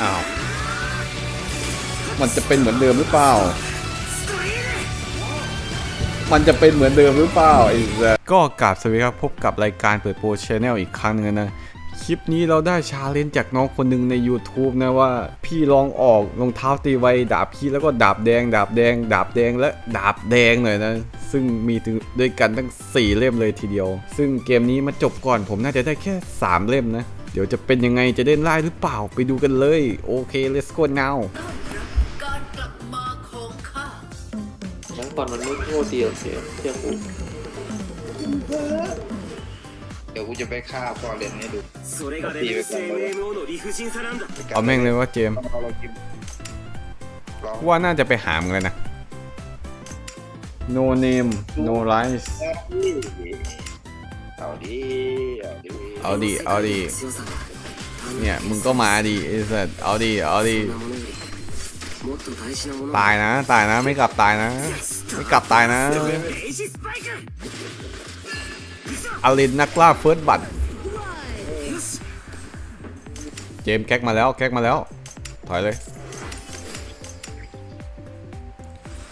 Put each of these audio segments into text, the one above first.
อ้าว มันจะเป็นเหมือนเดิมหรือเปล่า มันจะเป็นเหมือนเดิมหรือเปล่าไอ้สัสก็กราบสวัสดีครับพบกับรายการเปิดโปรชแนลอีกครั้งหนึงนะ คลิปนี้เราได้ชาเลนจ์จากน้องคนหนึ่งใน YouTube นะว่า พี่ลองออกรองเท้าตีไวดาบพี่แล้วก็ดาบแดง ดาบแดง ดาบแดงและดาบแดงหน่อยนะ ซึ่งมีถึงด้วยกันทั้ง 4 เล่มเลยทีเดียว ซึ่งเกมนี้มาจบก่อนผมน่าจะได้แค่ 3 เล่มนะ เดี๋ยวจะเป็นยังไงจะเดินไล่หรือเปล่าไปดูกันเลย โอเค let's go now ทั้งก่อนมันมืดโง่เดียวเสียเที่ยงอุเดี๋ยวกูจะไปฆ่าพ่อเล่นให้ดูตีไปก่อนเอาแม่งเลยว่าเจมว่าน่าจะไปหามเลยนะ no name no lies เอาดีเอาดีเอาดิเนี่ยมึงก็มาดีไอ้สัสเอาดีเอาดีตายนะ ตายนะไม่กลับตายนะ ไม่กลับตายนะอารินนักล่าเฟิร์สบัตเจมแก๊กมาแล้วแก๊กมาแล้ว ถอยเลย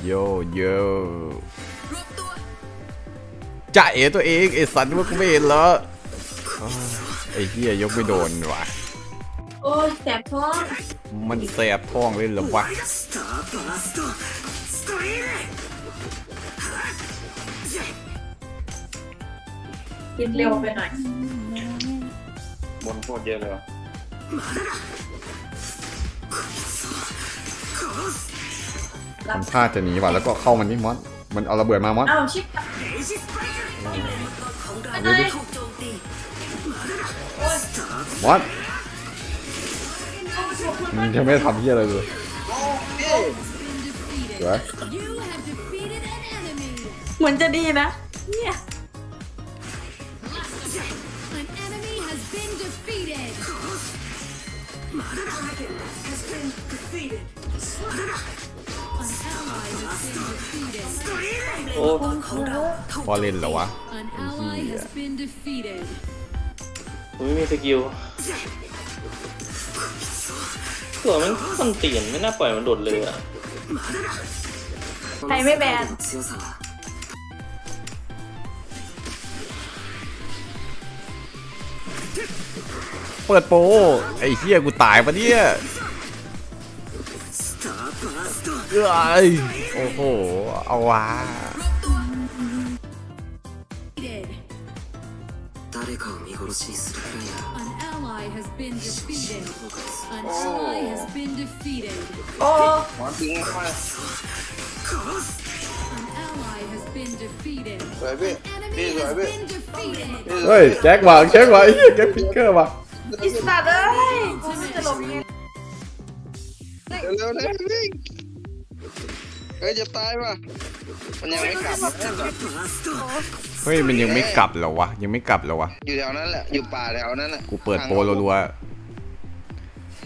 โยโย จ่าเอตัวเองไอ้สันว่ากูไม่เห็นเหรอไอเฮียยกไม่โดนว่ะ โอ้แสบท้องมันแสบท้องเลยเหรอวะคิดเร็วไปหน่อยบนโคตรเยอะเลยวะรัมันพลาดจะหนีว่ะแล้วก็เข้ามันนี่มอสมันเอาระเบิดมามอสอ้าวชิบ เราเดี๋ยวดิถูกโจมตีมอสมึงจะไม่ทำเหี้ยอะไรเลยเหรอเหมือนจะดีนะเนี่ย โอ้พอเล่นเหรอวะผมไม่มีสกิลตัวมันมันเตียนไม่น่าปล่อยมันโดดเลยอะใครไม่แบนเปิดโปไอ้เฮียกูตายปะเนี่ย เอ้ยโอ้โห เอาวะโอ้หอ้วยพี่พี่สวยเฮ้ยแจ็คว่ะแจ็คว่ะไอ้แจ็คพิกเกอร์ว่ะอิสระเลยกูจะหลบยังไงเร็วเร็ว เอ้ยจะตายป่ะมันยังไม่กลับเฮ้ยมันยังไม่กลับเหรอวะยังไม่กลับเหรอวะอยู่แถวนั้นแหละอยู่ป่าแถวนั้นแหละกูเปิดโปรรัว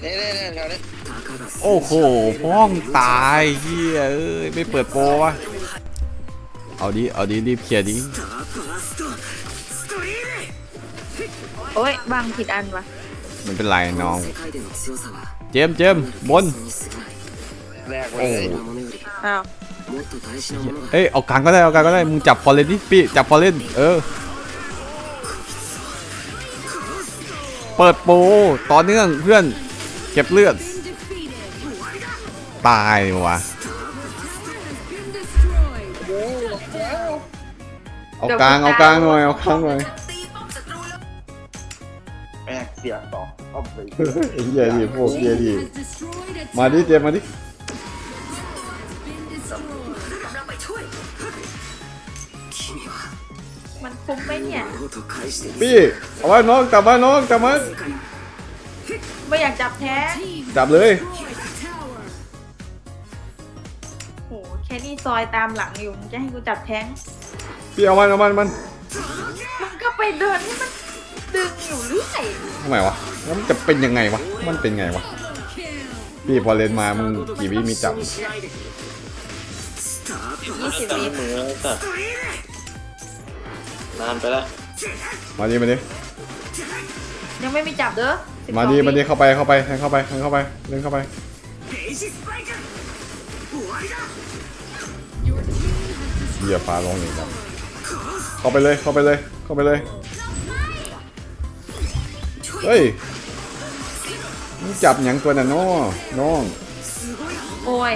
เน่เน่เน่โอ้โหห้องตายเฮียเอ้ยไม่เปิดโปรวะเอาดิเอาดิรีบเคลียร์ดิโอ้ยวางผิดอันวะมันเป็นไรน้อง เจมเจมบนโอ้ อ้เอ้ยออกกลางก็ได้ออกกลางก็ได้มึงจับฟอร์เรนดิพี่จับฟอร์เรนเออ เปิดโปต่อเนื่องเพื่อน เก็บเลือด ตายวะเอากลางเอากลางหน่อยเอากลางหน่อยแม่เสียต่อเอาไปเฮ้ยดิพวกเฮียดิมาดิเจมาดิ พี่เอาไว้น้องจับไว้น้องจับไว้ไม่อยากจับแท้ Team จับเลย destroyed a tower. โหแค่นี้ซอยตามหลังอยู่มึงจะให้กูจับแท้งพี่เอามันเอามันมันมันก็ไปเดินให้มันดึงอยู่เรื่อยทำไมวะแล้วมันจะเป็นยังไงวะมันเป็นไงวะ Kill. พี่พอเลนมามึงกี่วิมีจับยี่สิบตั้งวิมือแล้วสัตว์นานไปละ มาดิมาดิยังไม่มีจับเด้อมาดีมาดีเข้าไปเข้าไปแทงเข้าไปแทงเข้าไปเล่นเข้าไป Your team has เหยียบฟ้าลงอย่างแบบเข้าไปเลยเข้าไปเลยเข้าไปเลยเฮ้ยมึงจับหยังตัวน่ะน้อน้องโอ้ย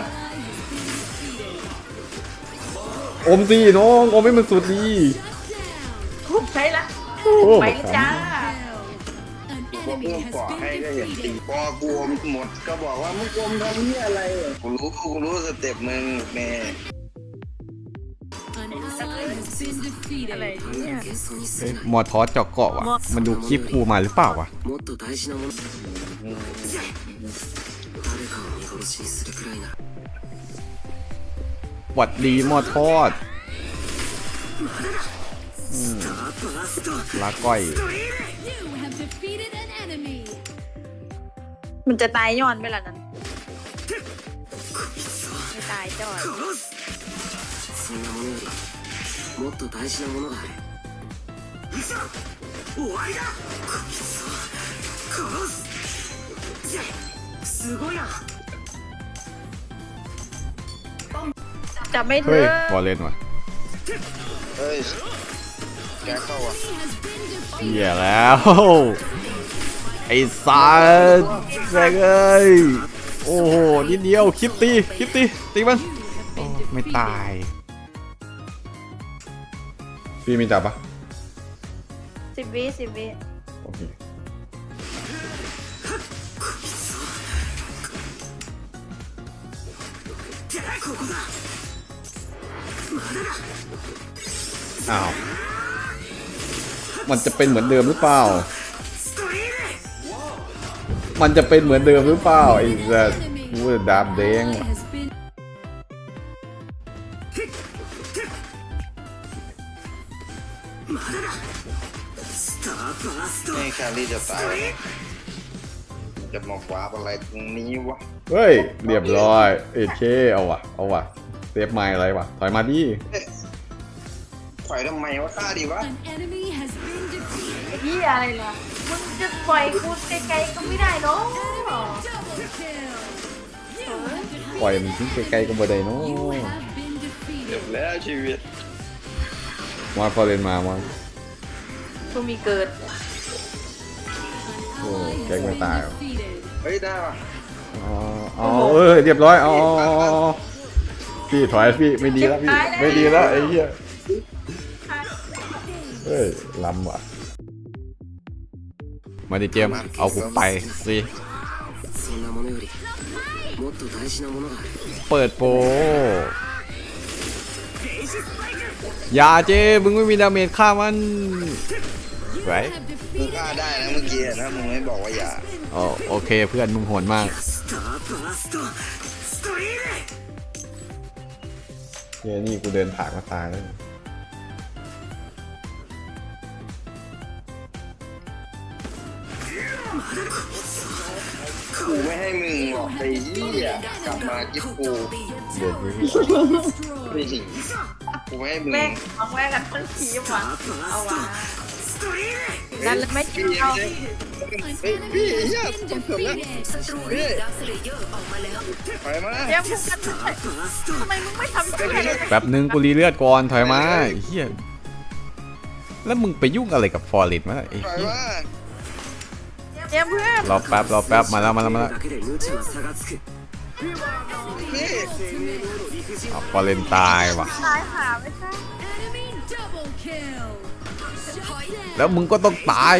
อมสิน้องอมให้มันสุดดีทุบใช่ละ โอ้ ไปเลยจ้า An พวก enemy เพื่อน has ก่อให้ been ก็เห็นตี defeated. พอกลัวหมดก็บอกว่ามึงกลมทำเหี้ยอะไรอะกูรู้กูรู้สเต็ปมึงแม่ An ally has been อะไร defeated. เนี่ย 幻想にす เอ้ย るな มอทอสเจาะเกาะว่ะมันดูคลิปกูมาหรือเปล่าวะ もっと大事なもの誰かを見殺しにするくらいなら หวัดดีมอทอดอืม ลาก้อย You have defeated an enemy. มันจะตายย้อนไปละนั้นไม่ตายจอย そんなものよりもっと大事なものがあるจะไม่ เฮ้ ถึ ย ง บอลเล่นว่ะ เฮ้ย แกเข้าอะ He has been defeated. เหี้ยแล้ว ไอ้สัสแม่งเอ้ย โอ้โห นิดเดียวคลิปตีคลิปตี ตีมัน You have been ไม่ defeated. ตาย พี่มีจับปะสิบวิสิบวิโอเคอ้าว มันจะเป็นเหมือนเดิมหรือเปล่า มันจะเป็นเหมือนเดิมหรือเปล่าไอ้สัสกูจะดาบแดง Ally has been ให้แคลรี่จะตายแล้วนะจะมาฟ้าอะไรตรงนี้วะ เฮ้ย เรียบร้อย เอเคเอาวะ เอาวะเซฟไมล์อะไรวะ ถอยมาดิ ถอยทำไมวะฆ่าดีวะ an enemy has been defeated. พี่อะไรล่ะมึงจะปล่อยกูไกลๆก็ไม่ได้เนาะ Double kill. You have ปล่อย defeated. มันทิ้งไกลๆก็บ่ได้เนาะ You have been เจ็บ defeated. แล้วชีวิตมาพอเล่นมามากูมีเกิด An Oh, ally kẹt has người been tài. defeated. เฮ้ยได้ปะอ๋ออ๋อเออเรียบร้อยอ๋ออ๋ออ๋ออ๋อพี่ถอยพี่ไม่ดีแล้วพี่ไม่ดีแล้วไอ้เหี้ย เฮ้ยล้ำว่ะ มาดิเจมส์เอากูไปสิ そんなものよりもっと大事なものがある เปิดโปรอย่าเจมึงไม่มีดาเมจฆ่ามันไหว Have มึง defeated ฆ่าได้นะเมื่อกี้นะมึงไม่บอกว่าอย่า อ๋อโอเคเพื่อนมึงโหดมากเฮ้ยนี่กูเดินผ่านมาตายแล้ว กูไม่ให้มึงหรอกไอ้เหี้ยกลับมาจิ๊บกูเดี๋ยวนี้ destroyed. ไม่สิกูไม่ให้มึงแม่งมองแม่กันทั้งทีมว่ะเอาวะนั่นเลยไม่กินเอา An enemy has been defeated. ศัตรูเรียกดาวเซเลเยอร์ออกมาแล้วไปมาเดี๋ยวมึงกันทำไมมึงไม่ทำเพื่อนเลยแป๊บนึงกูรีเลือดก่อนถอยมาไอ้เฮียแล้วมึงไปยุ่งอะไรกับฟอร์ริสมาไอ้ไปเหี้ย มา เตรียมเพื่อนรอแป๊บรอแป๊บมาแล้วมาแล้วมาแล้วพี่อะพเลนตายว่ะแล้วมึงก็ต้องตาย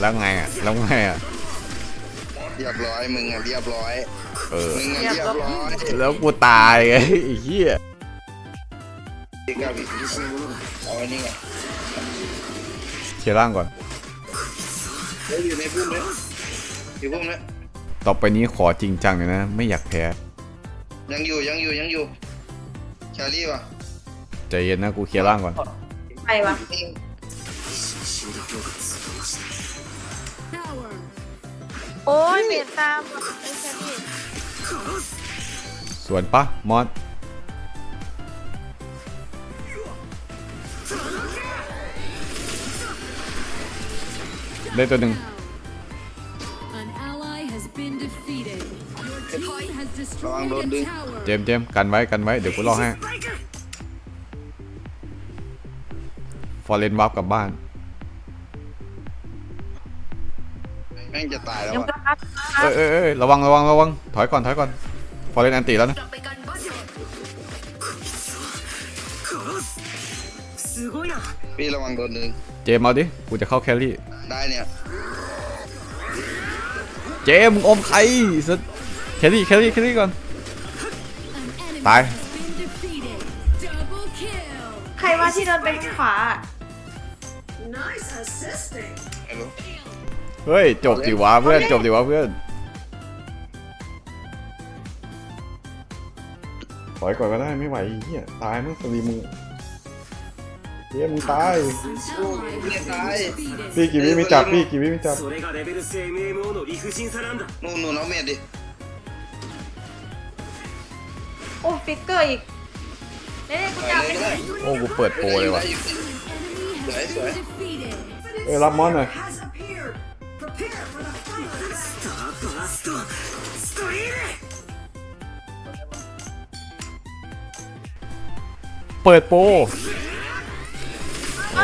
แล้วไงอะแล้วไงอะเรียบร้อยมึงอะเรียบร้อยเออเรียบร้อยแล้วกูตายไงไอ้เหี้ย เอาอันนี้ไง เคลียร์ร่างก่อนอยู่ในพุ่มเลยอยู่พุ่มเลยต่อไปนี้ขอจริงจังเลยนะ ไม่อยากแพ้ ยังอยู่ยังอยู่ยังอยู่แคลรี่วะใจเย็นนะกูเคลียร์ร่างก่อนไควะโอ้ยเปลี่ยนตามวะสวนปะมอด ได้ตัวหนึ่ง An ally has been defeated. Your team has destroyed Wrong, a dude. เจ tower. มส์เจมส์กันไว้กันไว้ เดี๋ยวกูรอให้ ฟอร์เรนวับกลับบ้าน แม่งจะตายแล้ว ยัง อ่ะ ก็ครับ เอ้ยเอ้ยเอ้ยระวังระวังระวัง ถอยก่อนถอยก่อน ฟอร์เรนอันติแล้วนะ กลับไปกันบ้านเถอะ すごいな พี่ระวังโดนหนึ่ง เจมส์เอาดิ กูจะเข้าแครี่ ได้เนี่ย เจมส์มึงอมใครสุดแครี่แครี่แครี่ก่อน An enemy Bye. has been defeated. Double kill. ใครว่าที่เดินไปขวาไอ้รู้เฮ้ย จบดิวะเพื่อน จบดิวะเพื่อนถอยก่อนก็ได้ไม่ไหวไอ้เฮียตายมั้งสลีมึง เยมึงตายพี่กี่วิไม่จับพี่กี่วิไม่จับนู่นนู่นเอาเมียดิโอ้ฟิกเกอร์อีกเล่กูจับโอ้กูเปิดโปรเลยว่ะสวยยเอ้รับมอนหน่อยเปิดโปร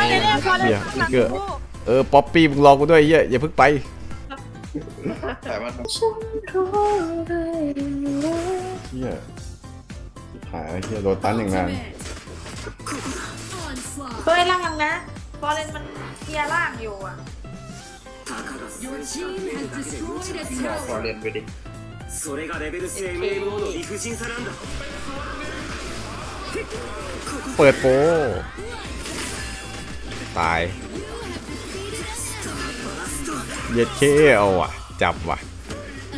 เอาเน่ๆพอเลย เหี้ย ข้างหลัง เหี้ย กู เออ ป๊อปปี้มึงรอกูด้วยเฮียอย่าเพิ่งไป แต่มัน เฮียหายเฮียโดนตันอย่างงาน Ultimate. Onslaught. เฮ้ยล่างนะฟอร์เรนมันเคลียร์ล่างอยู่อ่ะ Your team has destroyed a พอ tower. เรียนไปดิ それがレベル MMO の理不尽さなんだ เปิดโปร ตายเย็ดเคเอาว่ะ จับว่ะ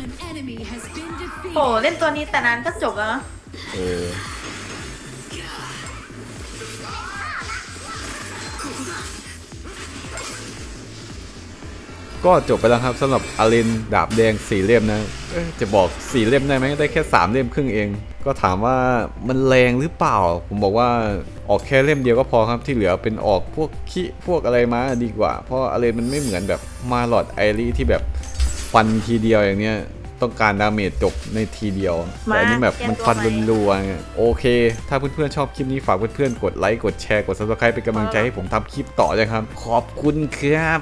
An enemy has been โอ้ defeated. เล่นตัวนี้แต่นั้นก็จบแล้วนะเออก็จบไปแล้วครับสำหรับอารินดาบแดงสี่เล่มนะเอ้ยจะบอกสี่เล่มได้ไหมได้แค่สามเล่มครึ่งเอง ก็ถามว่ามันแรงหรือเปล่า ผมบอกว่าออกแค่เล่มเดียวก็พอครับที่เหลือเป็นออกพวกขี้พวกอะไรมาดีกว่า เพราะอารินมันไม่เหมือนแบบมาหลอดไอรีที่แบบฟันทีเดียวอย่างเนี้ยต้องการดาเมจจบในทีเดียว แต่อันนี้แบบมันฟันรัวๆไงโอเค ถ้าเพื่อนๆชอบคลิปนี้ฝากเพื่อนๆกดไลค์กดแชร์กด subscribe เป็นกำลังใจให้ผมทำคลิปต่อเลยครับ ขอบคุณครับ